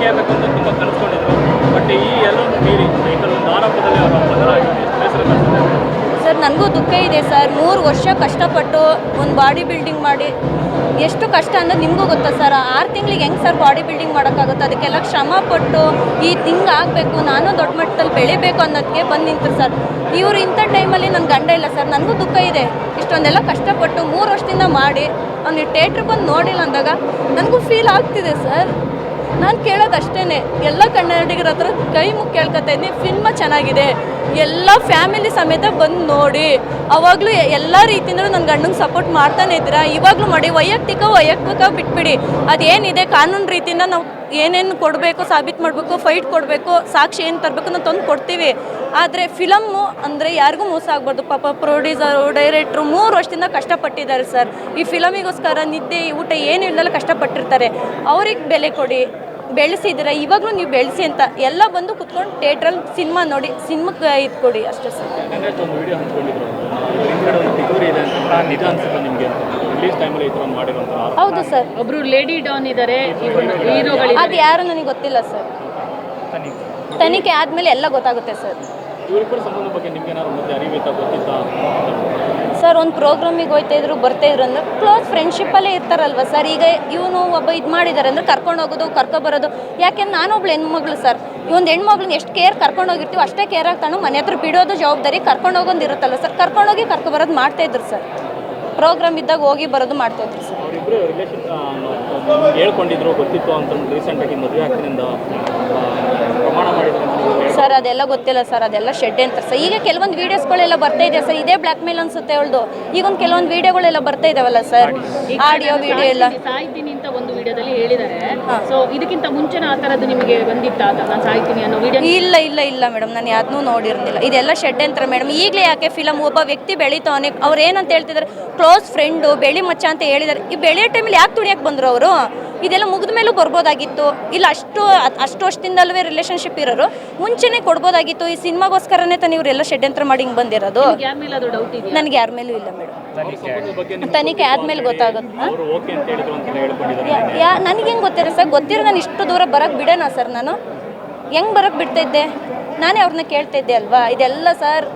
ನಾಯಕಿ ಆಗಬೇಕು ತುಂಬ ಕಲಿಸ್ಕೊಂಡಿದ್ರು ಬಟ್ ಈ ಎಲ್ಲವನ್ನು ಮೀರಿ ಒಂದು ಆರೋಪದಲ್ಲಿ ಅವರ ತರಿಸಿದೆ ಸರ್, ನನಗೂ ದುಃಖ ಇದೆ ಸರ್. ಮೂರು ವರ್ಷ ಕಷ್ಟಪಟ್ಟು ಒಂದು ಬಾಡಿ ಬಿಲ್ಡಿಂಗ್ ಮಾಡಿ ಎಷ್ಟು ಕಷ್ಟ ಅನ್ನೋದು ನಿಮಗೂ ಗೊತ್ತಾ ಸರ್? ಆರು ತಿಂಗಳಿಗೆ ಹೆಂಗೆ ಸರ್ ಬಾಡಿ ಬಿಲ್ಡಿಂಗ್ ಮಾಡೋಕ್ಕಾಗುತ್ತೆ? ಅದಕ್ಕೆಲ್ಲ ಶ್ರಮ ಪಟ್ಟು ಈ ತಿಂಗ್ ಆಗಬೇಕು, ನಾನು ದೊಡ್ಡ ಮಟ್ಟದಲ್ಲಿ ಬೆಳಿಬೇಕು ಅನ್ನೋದಕ್ಕೆ ಬಂದು ನಿಂತರು ಸರ್. ಇವರು ಇಂಥ ಟೈಮಲ್ಲಿ ನನ್ನ ಗಂಡ ಇಲ್ಲ ಸರ್. ನನಗೂ ದುಃಖ ಇದೆ. ಇಷ್ಟೊಂದೆಲ್ಲ ಕಷ್ಟಪಟ್ಟು ಮೂರು ವರ್ಷದಿಂದ ಮಾಡಿ ಅವ್ನು ಥೇಟ್ರಿಗೆ ಬಂದು ನೋಡಿಲ್ಲ ಅಂದಾಗ ನನಗೂ ಫೀಲ್ ಆಗ್ತಿದೆ ಸರ್. ನಾನು ಕೇಳೋದಷ್ಟೇ ಎಲ್ಲ ಕನ್ನಡಿಗರ ಹತ್ರ ಕೈ ಮುಖ ಕೇಳ್ಕೊತಾ ಇದ್ದೀನಿ. ಫಿಲ್ಮ ಚೆನ್ನಾಗಿದೆ. ಎಲ್ಲ ಫ್ಯಾಮಿಲಿ ಸಮೇತ ಬಂದು ನೋಡಿ, ಅವಾಗಲೂ ಎಲ್ಲ ರೀತಿಯಿಂದಲೂ ನನ್ನ ಗಂಡಂಗೆ ಸಪೋರ್ಟ್ ಮಾಡ್ತಾನೆ ಇದ್ದೀರಾ? ಇವಾಗಲೂ ಮಾಡಿ, ವೈಯಕ್ತಿಕ ವೈಯಕ್ತಿಕ ಬಿಟ್ಬಿಡಿ. ಅದೇನಿದೆ? ಕಾನೂನು ರೀತಿಯಿಂದ ನಾವು ಏನೇನು ಕೊಡಬೇಕು, ಸಾಬೀತು ಮಾಡಬೇಕು ಫೈಟ್ ಕೊಡಬೇಕು, ಸಾಕ್ಷಿ ಏನು ತರಬೇಕು ನಾವು ತಂದು ಕೊಡ್ತೀವಿ. ಆದರೆ ಫಿಲಮ್ಮು ಅಂದರೆ ಯಾರಿಗೂ ಮೋಸ ಆಗ್ಬಾರ್ದು. ಪಾಪ ಪ್ರೊಡ್ಯೂಸರು ಡೈರೆಕ್ಟ್ರು ಮೂರು ವರ್ಷದಿಂದ ಕಷ್ಟಪಟ್ಟಿದ್ದಾರೆ ಸರ್ ಈ ಫಿಲಮಿಗೋಸ್ಕರ ನಿದ್ದೆ, ಊಟ ಏನು ಇಲ್ಲದಲ್ಲ ಕಷ್ಟಪಟ್ಟಿರ್ತಾರೆ. ಅವ್ರಿಗೆ ಬೆಲೆ ಕೊಡಿ. ಬೆಳೆಸಿದ್ದೀರ? ಇವಾಗಲೂ ನೀವು ಬೆಳೆಸಿ ಅಂತ ಎಲ್ಲ ಬಂದು ಕುತ್ಕೊಂಡು ಥಿಯೇಟ್ರಲ್ಲಿ ಸಿನಿಮಾ ನೋಡಿ ಸಿನಿಮಾಕ್ಕೆ ಇದು ಕೊಡಿ ಅಷ್ಟೇ ಸರ್. ಹೌದು ಸರ್. ಒಬ್ರು ಲೇಡಿ ಡಾನ್ ಇದ್ದಾರೆ ಹೀರೋಗಳು ಅದು ಯಾರು ನನಗೆ ಗೊತ್ತಿಲ್ಲ ಸರ್. ತನಿಖೆ ಆದಮೇಲೆ ಎಲ್ಲ ಗೊತ್ತಾಗುತ್ತೆ ಸರ್. ಸರ್ ಒಂದು ಪ್ರೋಗ್ರಾಮಿಗೆ ಹೋಯ್ತಾ ಇದ್ರು, ಬರ್ತಾ ಇದ್ರು ಅಂದ್ರೆ ಕ್ಲೋಸ್ ಫ್ರೆಂಡ್ಶಿಪ್ಪಲ್ಲೇ ಇರ್ತಾರಲ್ವ ಸರ್ ಈಗ ಇವನು ಒಬ್ಬ ಇದು ಮಾಡಿದ್ದಾರೆ ಅಂದ್ರೆ ಕರ್ಕೊಂಡು ಹೋಗೋದು ಕರ್ಕೊಬರೋದು ಯಾಕೆಂದ್ರೆ ನಾನೊಬ್ಳು ಹೆಣ್ಮಗಳು ಸರ್ ಒಂದು ಹೆಣ್ಮಗ್ಳನ್ನ ಎಷ್ಟು ಕೇರ್ ಕರ್ಕೊಂಡು ಹೋಗಿರ್ತೀವಿ ಅಷ್ಟೇ ಕೇರ್ ಆಗ್ತಾನು ಮನೆ ಹತ್ರ ಬಿಡೋದು ಜವಾಬ್ದಾರಿ ಕರ್ಕೊಂಡು ಹೋಗೋದು ಇರುತ್ತಲ್ಲ ಸರ್ ಕರ್ಕೊಂಡೋಗಿ ಕರ್ಕೊಬರೋದು ಮಾಡ್ತಾ ಇದ್ರು ಸರ್ ಪ್ರೋಗ್ರಾಮ್ ಇದ್ದಾಗ ಹೋಗಿ ಬರೋದು ಮಾಡ್ತಾ ಇದ್ರು ಸರ್. ಅವರಿಬ್ಬರು ರಿಲೇಷನ್ ಹೇಳ್ಕೊಂಡಿದ್ರು ಗೊತ್ತಿತ್ತು ಅಂತ ರೀಸೆಂಟಾಗಿ ಮದುವೆ ಆಗ್ತಿನಿಂದ ಪ್ರಮಾಣ ಮಾಡಿದ್ರು ಅಂತ ನೀವು ಹೇಳಿ ಸರ್ ಅದೆಲ್ಲ ಗೊತ್ತಿಲ್ಲ ಸರ್ ಅದೆಲ್ಲ ಶೆಡ್ ಅಂತ ಸರ್. ಈಗ ಕೆಲವೊಂದು ವೀಡಿಯೋಸ್ಗಳೆಲ್ಲ ಬರ್ತಾ ಇದೆ ಸರ್. ಇದೇ ಬ್ಲ್ಯಾಕ್ ಮೇಲ್ ಅನ್ಸುತ್ತೆ ಅವಳ್ದು. ಈಗ ಒಂದು ಕೆಲವೊಂದು ವೀಡಿಯೋಗಳೆಲ್ಲ ಬರ್ತಾ ಇದಾವಲ್ಲ ಸರ್. ಆಡಿಯೋ ವಿಡಿಯೋ ಎಲ್ಲ. ಒಂದು ವಿಡಿಯೋದಲ್ಲಿ ಹೇಳಿದ್ದಾರೆ. ಸೊ ಇದಕ್ಕಿಂತ ಮುಂಚೆನ ಆ ಥರದ್ದು ನಿಮಗೆ ಬಂದಿತ್ತ ಅಂತ ನಾನು ಸಾಯ್ತೀನಿ ಅನ್ನೋ ವಿಡಿಯೋ ಇಲ್ಲ ಇಲ್ಲ ಇಲ್ಲ ಮೇಡಮ್ ನಾನು ಯಾವ್ದನ್ನೂ ನೋಡಿರ್ಲಿಲ್ಲ. ಇದೆಲ್ಲ ಶೆಡ್ ಅಂತಾರೆ ಮೇಡಮ್ ಈಗಲೇ ಯಾಕೆ ಫಿಲಮ್ ಒಬ್ಬ ವ್ಯಕ್ತಿ ಬೆಳೀತಾವನೆ ಅವ್ರು ಏನಂತ ಹೇಳ್ತಿದ್ದಾರೆ? ಕ್ಲೋಸ್ ಫ್ರೆಂಡು ಬೆಳಿ ಮಚ್ಚ ಅಂತ ಹೇಳಿದ್ದಾರೆ. ಈ ಬೆಳೆಯೋ ಟೈಮಲ್ಲಿ ಯಾಕೆ ತುಳಿಯಕ್ಕೆ ಬಂದರು ಅವರು? ಇದೆಲ್ಲ ಮುಗಿದ ಮೇಲೂ ಬರ್ಬೋದಾಗಿತ್ತು. ಇಲ್ಲ ಅಷ್ಟು ಅಷ್ಟು ವರ್ಷದಿಂದಲ್ವೇ ರಿಲೇಶನ್ಶಿಪ್ ಇರೋರು. ಮುಂಚೆನೆ ಕೊಡ್ಬೋದಾಗಿತ್ತು. ಈ ಸಿನಿಮಾಗೋಸ್ಕರನೇ ತಾನೇ ಇವರೆಲ್ಲ ಷಡ್ಯಂತ್ರ ಮಾಡಿ ಹಿಂಗೆ ಬಂದಿರೋದು. ಯಾರ ಮೇಲೆ ಅದು ಡೌಟ್ ಇದೆಯಾ? ನನಗೆ ಯಾರ ಮೇಲೂ ಇಲ್ಲ ಮೇಡಮ್ ಅವ್ರ ಬಗ್ಗೆ ನಿಮ್ಗೆ ತನಿಖೆ ಆದ್ಮೇಲೆ ಗೊತ್ತಾಗುತ್ತೆ. ಹಾಂ? ಅವರು ಓಕೆ ಅಂತ ಹೇಳಿದ್ರು ಅಂತ ಹೇಳ್ಕೊಂಡಿದ್ದಾರೆ ಯಾ- ಯಾ ನನಗೆ ಹೆಂಗೆ ಗೊತ್ತಿರ ಸರ್? ಗೊತ್ತಿರೋ ನಾನು ಇಷ್ಟು ದೂರ ಬರೋಕ್ಕೆ ಬಿಡೋಣ ಸರ್ ನಾನು? ಹೆಂಗೆ ಬರೋಕ್ಕೆ ಬಿಡ್ತಾ ಇದ್ದೆ? ನಾನೇ ಅವ್ರನ್ನ ಕೇಳ್ತಾ ಇದ್ದೆ ಅಲ್ವಾ? ಇದೆಲ್ಲ ಸರ್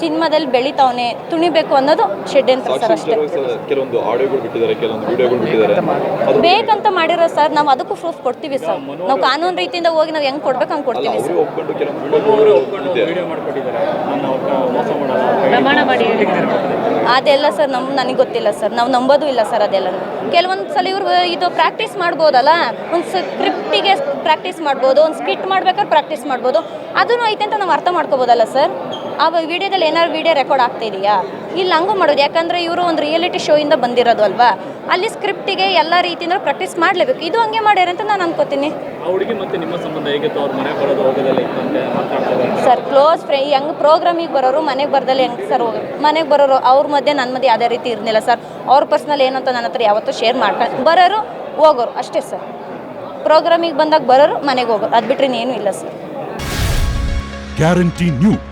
ಸಿನಿಮಾದಲ್ಲಿ ಬೆಳಿತಾವನೆ ತುಣಿಬೇಕು ಅನ್ನೋದು ಷಡ್ಯಂತ್ರ ಸರ್ ಅಷ್ಟೇ. ಕೆಲವೊಂದು ಆಡಿಯೋಗಳು ಬಿಟ್ಟಿದ್ದಾರೆ ಕೆಲವೊಂದು ವಿಡಿಯೋಗಳು ಬಿಟ್ಟಿದ್ದಾರೆ. ಬೇಕಂತ ಮಾಡಿರೋ ಸರ್ ನಾವು ಅದಕ್ಕೂ ಪ್ರೂಫ್ ಕೊಡ್ತೀವಿ ಸರ್. ನಾವು ಕಾನೂನು ರೀತಿಯಿಂದ ಹೋಗಿ ನಾವು ಹೆಂಗ್ ಕೊಡ್ಬೇಕು ಹಂಗೆ ಕೊಡ್ತೀವಿ ಸರ್. ಒಪ್ಕೊಂಡು ಕೆಲವೊಂದು ವಿಡಿಯೋಗಳು ವಿಡಿಯೋ ಮಾಡ್ಕೊಟ್ಟಿದ್ದಾರೆ. ಮೋಸ ಮಾಡಲ್ಲ ಅದೆಲ್ಲ ಸರ್ ನಮ್ ನನಗೆ ಗೊತ್ತಿಲ್ಲ ಸರ್. ನಾವು ನಂಬೋದು ಇಲ್ಲ ಸರ್ ಅದೆಲ್ಲ ಕೆಲವೊಂದು ಸಲ ಇವ್ರು ಇದು ಪ್ರಾಕ್ಟೀಸ್ ಮಾಡ್ಬೋದಲ್ಲ? ಒಂದು ಸ್ಕ್ರಿಪ್ಟಿಗೆ ಪ್ರಾಕ್ಟೀಸ್ ಮಾಡ್ಬೋದು ಒಂದು ಸ್ಕಿಟ್ ಮಾಡ್ಬೇಕಾದ್ರೆ ಪ್ರಾಕ್ಟೀಸ್ ಮಾಡ್ಬೋದು. ಅದನ್ನು ಐತೆ ಅಂತ ನಾವು ಅರ್ಥ ಮಾಡ್ಕೋಬೋದಲ್ಲ ಸರ್? ಆ ವಿಡಿಯೋದಲ್ಲಿ ಏನಾದ್ರು ವಿಡಿಯೋ ರೆಕಾರ್ಡ್ ಆಗ್ತಾ ಇದೆಯಾ ಇಲ್ಲಿ ಹಂಗೂ ಮಾಡೋದು ಯಾಕಂದರೆ ಇವರು ಒಂದು ರಿಯಾಲಿಟಿ ಶೋಯಿಂದ ಬಂದಿರೋದು ಅಲ್ವಾ? ಅಲ್ಲಿ ಸ್ಕ್ರಿಪ್ಟಿಗೆ ಎಲ್ಲ ರೀತಿಯಿಂದ ಪ್ರಾಕ್ಟೀಸ್ ಮಾಡಲೇಬೇಕು. ಇದು ಹಂಗೆ ಮಾಡ್ಯಾರ ಅಂತ ನಾನು ಅನ್ಕೋತೀನಿ. ಆ ಹುಡುಗಿ ಮತ್ತೆ ನಿಮ್ಮ ಸಂಬಂಧ ಹೇಗಿತ್ತು ಅವ್ರ ಮನೆ ಬರೋದು ಹೋಗೋದೆಲ್ಲ ಇತ್ತಂತೆ ಮಾತಾಡ್ತಾ ಇದ್ದಾರೆ ಸರ್ ಕ್ಲೋಸ್ ಫ್ರೆಂಡ್ ಹೆಂಗೆ ಪ್ರೋಗ್ರಾಮಿಗೆ ಬರೋರು ಮನೆಗೆ ಬರ್ದಲ್ಲಿ ಹೆಂಗೆ ಸರ್ ಹೋಗಿ ಮನೆಗೆ ಬರೋರು ಅವ್ರ ಮಧ್ಯೆ ನನ್ನ ಮಧ್ಯೆ ಯಾವುದೇ ರೀತಿ ಇರಲಿಲ್ಲ ಸರ್ ಅವ್ರ ಪರ್ಸ್ನಲ್ ಏನಂತ ನನ್ನ ಹತ್ರ ಯಾವತ್ತೂ ಶೇರ್ ಮಾಡ್ಕೊಂಡು ಬರೋರು ಹೋಗೋರು ಅಷ್ಟೇ ಸರ್ ಪ್ರೋಗ್ರಾಮಿಗೆ ಬಂದಾಗ ಬರೋರು ಮನೆಗೆ ಹೋಗೋರು. ಅದು ಬಿಟ್ಟರೆ ಏನೂ ಇಲ್ಲ ಸರ್ ಗ್ಯಾರಂಟಿ ನ್ಯೂಸ್